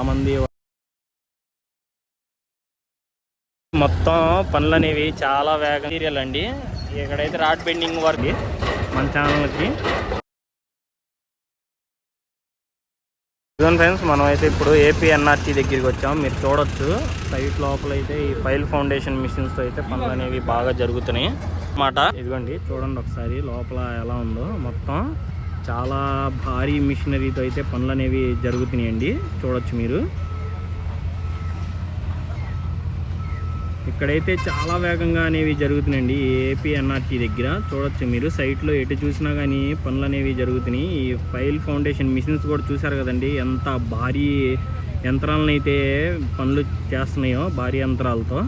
చాలామంది మొత్తం పనులు అనేవి చాలా వేగం సీరియల్ అండి ఇక్కడైతే రాడ్ బెండింగ్ వర్క్ మన ఛానల్కి. ఇదిగోండి ఫ్రెండ్స్ మనం అయితే ఇప్పుడు ఏపీ ఎన్ఆర్టీ దగ్గరికి వచ్చాం. మీరు చూడొచ్చు. సైట్ లోపల అయితే ఈ ఫైల్ ఫౌండేషన్ మిషన్స్తో అయితే పనులు అనేవి బాగా జరుగుతున్నాయి. అన్నమాట. ఇదిగోండి చూడండి ఒకసారి లోపల ఎలా ఉందో మొత్తం. చాలా భారీ మిషనరీతో అయితే పనులు అనేవి జరుగుతున్నాయండి. చూడొచ్చు మీరు. ఇక్కడైతే చాలా వేగంగా అనేవి జరుగుతున్నాయండి ఈ ఏపీ ఎన్ఆర్టీ దగ్గర. చూడొచ్చు మీరు. సైట్లో ఎటు చూసినా కానీ పనులు అనేవి జరుగుతున్నాయి. ఈ ఫైల్ ఫౌండేషన్ మిషన్స్ కూడా చూసారు కదండి. ఎంత భారీ యంత్రాలను అయితే పనులు చేస్తున్నాయో భారీ యంత్రాలతో.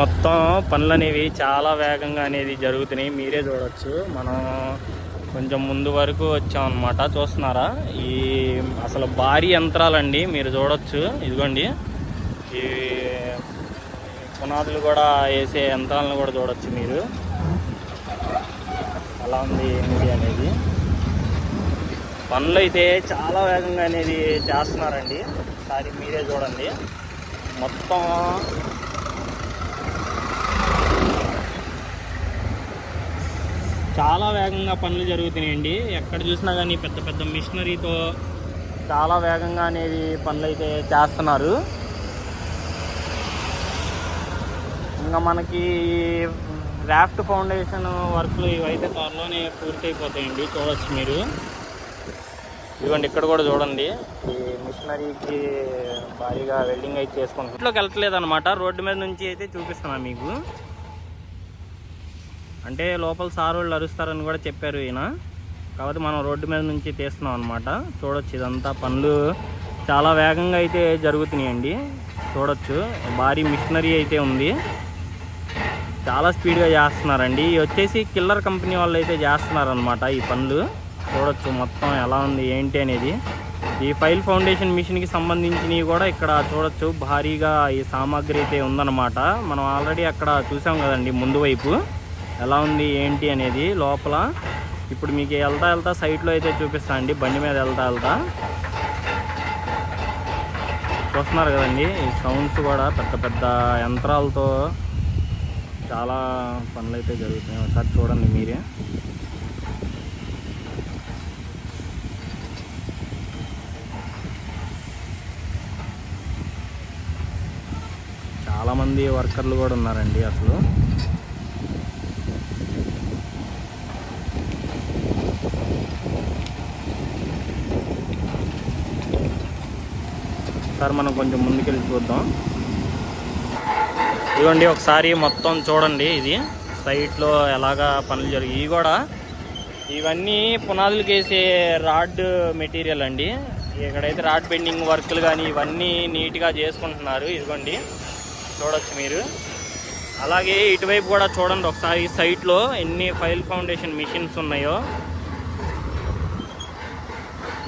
మొత్తం పనులు అనేవి చాలా వేగంగా అనేది జరుగుతున్నాయి. మీరే చూడవచ్చు మనం కొంచెం ముందు వరకు వచ్చాం అనమాట చూస్తున్నారా? ఈ అసలు భారీ యంత్రాలండి. మీరు చూడొచ్చు. ఇదిగోండి. ఈ పునాదులు కూడా వేసే యంత్రాలను కూడా చూడొచ్చు మీరు. అలా ఉంది ఏంటి అనేది. పనులు అయితే చాలా వేగంగా అనేది చేస్తున్నారండి. ఒకసారి మీరే చూడండి. మొత్తం చాలా వేగంగా పనులు జరుగుతున్నాయండి. ఎక్కడ చూసినా కానీ పెద్ద పెద్ద మిషనరీతో చాలా వేగంగా అనేది పనులు అయితే చేస్తున్నారు. ఇంకా మనకి రాఫ్ట్ ఫౌండేషన్ వర్క్లు ఇవైతే త్వరలోనే పూర్తి అయిపోతాయండి మీరు. ఇదిగోండి ఇక్కడ కూడా చూడండి. ఈ మిషనరీకి భారీగా వెల్డింగ్ అయితే చేసుకుంటాం ఇంట్లోకి వెళ్ళట్లేదు అనమాట రోడ్డు మీద నుంచి అయితే చూపిస్తున్నా మీకు. అంటే లోపల సార్ వాళ్ళు అరుస్తారని కూడా చెప్పారు ఈయన. కాబట్టి మనం రోడ్డు మీద నుంచి తీస్తున్నాం అనమాట చూడొచ్చు ఇదంతా పనులు చాలా వేగంగా అయితే జరుగుతున్నాయండి. చూడొచ్చు. భారీ మిషనరీ అయితే ఉంది. చాలా స్పీడ్గా చేస్తున్నారండి. వచ్చేసి కిల్లర్ కంపెనీ వాళ్ళు అయితే చేస్తున్నారనమాట ఈ పనులు. చూడొచ్చు మొత్తం ఎలా ఉంది ఏంటి అనేది. ఈ ఫైల్ ఫౌండేషన్ మిషన్కి సంబంధించినవి కూడా ఇక్కడ చూడొచ్చు. భారీగా ఈ సామాగ్రి అయితే ఉందన్నమాట. మనం ఆల్రెడీ అక్కడ చూసాం కదండి ముందు వైపు. ఎలా ఉంది ఏంటి అనేది లోపల. ఇప్పుడు మీకు వెళ్తా వెళ్తా సైట్లో అయితే చూపిస్తా అండి. బండి మీద వెళ్తా వెళ్తా. చూస్తున్నారు కదండి ఈ సౌండ్స్ కూడా పెద్ద పెద్ద యంత్రాలతో చాలా పనులు అయితే జరుగుతున్నాయి. ఒకసారి చూడండి మీరే. చాలామంది వర్కర్లు కూడా ఉన్నారండి అసలు. సార్ మనం కొంచెం ముందుకెళ్ళి చూద్దాం. ఇదిగోండి ఒకసారి మొత్తం చూడండి ఇది. సైట్లో ఎలాగా పనులు జరిగి ఇవి కూడా ఇవన్నీ పునాదులకు వేసే రాడ్ మెటీరియల్ అండి. ఇక్కడైతే రాడ్ బెండింగ్ వర్క్లు కానీ ఇవన్నీ నీట్గా చేసుకుంటున్నారు. ఇదిగోండి చూడొచ్చు మీరు. అలాగే ఇటువైపు కూడా చూడండి ఒకసారి సైట్లో ఎన్ని ఫైల్ ఫౌండేషన్ మిషన్స్ ఉన్నాయో.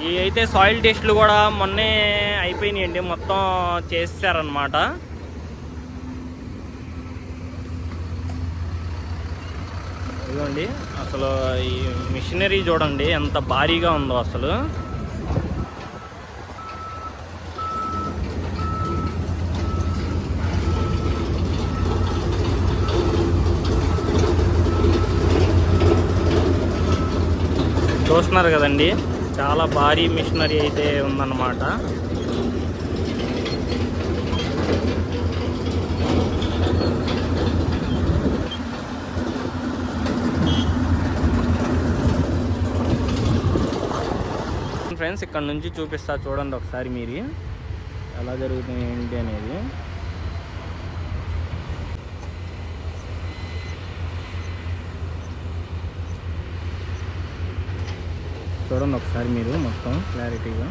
ఈ అయితే సాయిల్ టెస్ట్లు కూడా మొన్నే అయిపోయినాయండి. మొత్తం చేస్తారనమాట ఇదిగోండి అసలు ఈ మిషనరీ చూడండి ఎంత భారీగా ఉందో అసలు. చూస్తున్నారు కదండి. చాలా భారీ మిషనరీ అయితే ఉందన్నమాట. ఫ్రెండ్స్ ఇక్కడ నుంచి చూపిస్తా చూడండి ఒకసారి మీరు. ఎలా జరుగుతుంది ఏంటి అనేది. చూడండి ఒకసారి మీరు మొత్తం క్లారిటీగా.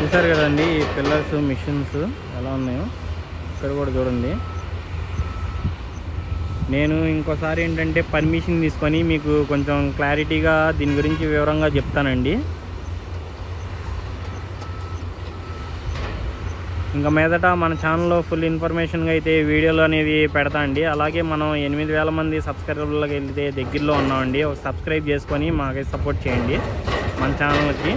చూసారు కదండి ఈ పిల్లర్స్ మిషన్స్ ఎలా ఉన్నాయో? ఇక్కడ కూడా చూడండి. నేను ఇంకోసారి ఏంటంటే పర్మిషన్ తీసుకొని మీకు కొంచెం క్లారిటీగా దీని గురించి వివరంగా చెప్తానండి. ఇంకా మీదట మన ఛానల్లో ఫుల్ ఇన్ఫర్మేషన్గా అయితే వీడియోలు అనేది పెడతా అండి. అలాగే మనం ఎనిమిది వేల మంది సబ్స్క్రైబర్లకు వెళ్తే దగ్గరలో ఉన్నామండి. ఒక సబ్స్క్రైబ్ చేసుకొని మాకైతే సపోర్ట్ చేయండి మన ఛానల్కి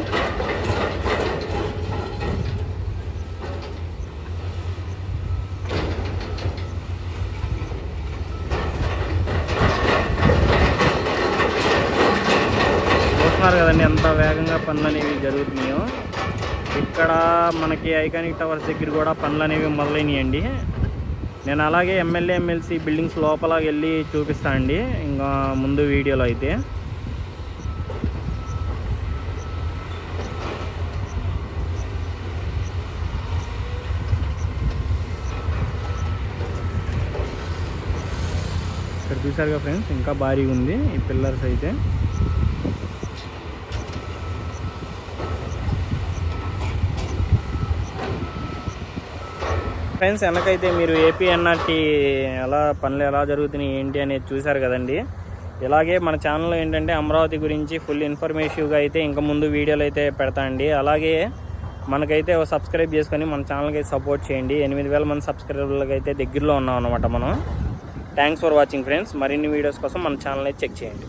చూస్తున్నారు కదండి ఎంత వేగంగా పనులు అనేవి జరుగుతున్నాయో. ఇక్కడ మనకి ఐకానిక్ టవర్స్ దగ్గర కూడా పనులు అనేవి మొదలైనయండి. నేను అలాగే ఎమ్మెల్యే ఎమ్మెల్సీ బిల్డింగ్స్ లోపల వెళ్ళి చూపిస్తాను అండి ఇంకా ముందు వీడియోలో అయితే. ఇక్కడ చూసారుగా ఫ్రెండ్స్ ఇంకా భారీగా ఉంది ఈ పిల్లర్స్ అయితే. ఫ్రెండ్స్ వెనకైతే మీరు ఏపీ ఎన్ఆర్టీ ఎలా పనులు ఎలా జరుగుతున్నాయి ఏంటి అనేది చూశారు కదండి. ఇలాగే మన ఛానల్లో ఏంటంటే అమరావతి గురించి ఫుల్ ఇన్ఫర్మేటివ్గా అయితే ఇంకా ముందు వీడియోలు అయితే పెడతా అండి. అలాగే మనకైతే ఒక సబ్స్క్రైబ్ చేసుకొని మన ఛానల్కి అయితే సపోర్ట్ చేయండి. ఎనిమిది వేల మంది సబ్స్క్రైబర్లకు అయితే దగ్గరలో ఉన్నాం అనమాట మనం. థ్యాంక్స్ ఫర్ వాచింగ్ ఫ్రెండ్స్ మరిన్ని వీడియోస్ కోసం మన ఛానల్ అయితే చెక్ చేయండి.